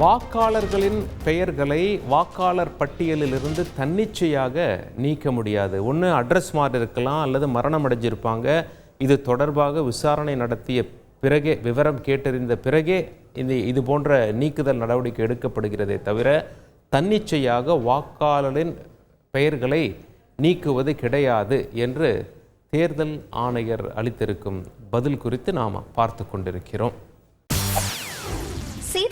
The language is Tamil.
வாக்காளர்களின் பெயர்களை வாக்காளர் பட்டியலிலிருந்து தன்னிச்சையாக நீக்க முடியாது. ஒன்று அட்ரஸ் மாறி இருக்கலாம் அல்லது மரணம் அடைஞ்சிருப்பாங்க. இது தொடர்பாக விசாரணை நடத்திய பிறகே விவரம் கேட்டறிந்த பிறகே இந்த இது போன்ற நீக்குதல் நடவடிக்கை எடுக்கப்படுகிறதே தவிர தன்னிச்சையாக வாக்காளரின் பெயர்களை நீக்குவது கிடையாது என்று தேர்தல் ஆணையர் அளித்திருக்கும் பதில் குறித்து நாம் பார்த்து கொண்டிருக்கிறோம்.